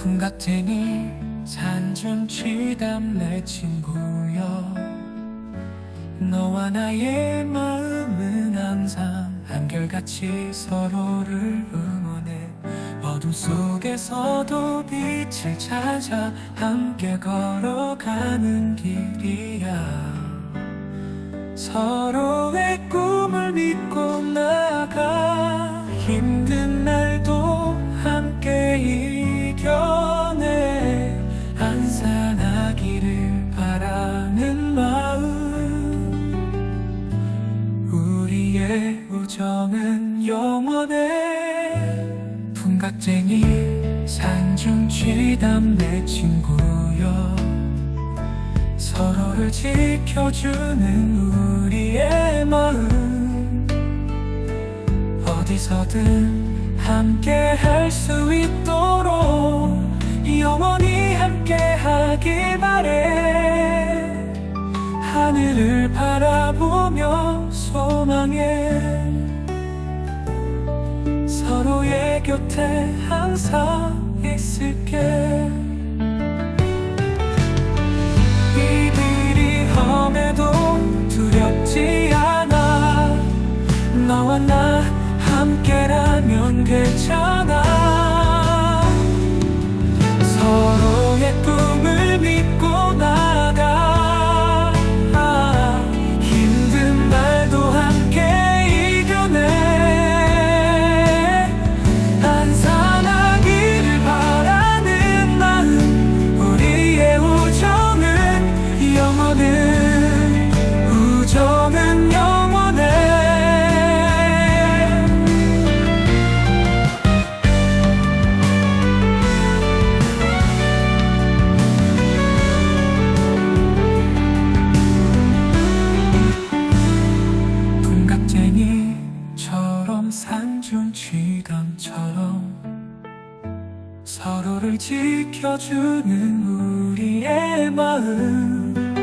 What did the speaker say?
풍각쟁이 산중취담 내 친구여. 너와 나의 마음은 항상 한결같이 서로를 응원해. 어둠 속에서도 빛을 찾아 함께 걸어가는 길이야. 서로의 꿈을 믿고 나가 힘든 우정은 영원해. 풍각쟁이 산중취담 내 친구여. 서로를 지켜주는 우리의 마음. 어디서든 함께 할 수 있도 하늘을 바라보며 소망해 서로의 곁에 항상 있을게. 이들이 험해도 두렵지 않아. 너와 나 함께라면 괜찮아 풍각쟁이처럼 산중취감처럼 서로를 지켜주는 우리의 마음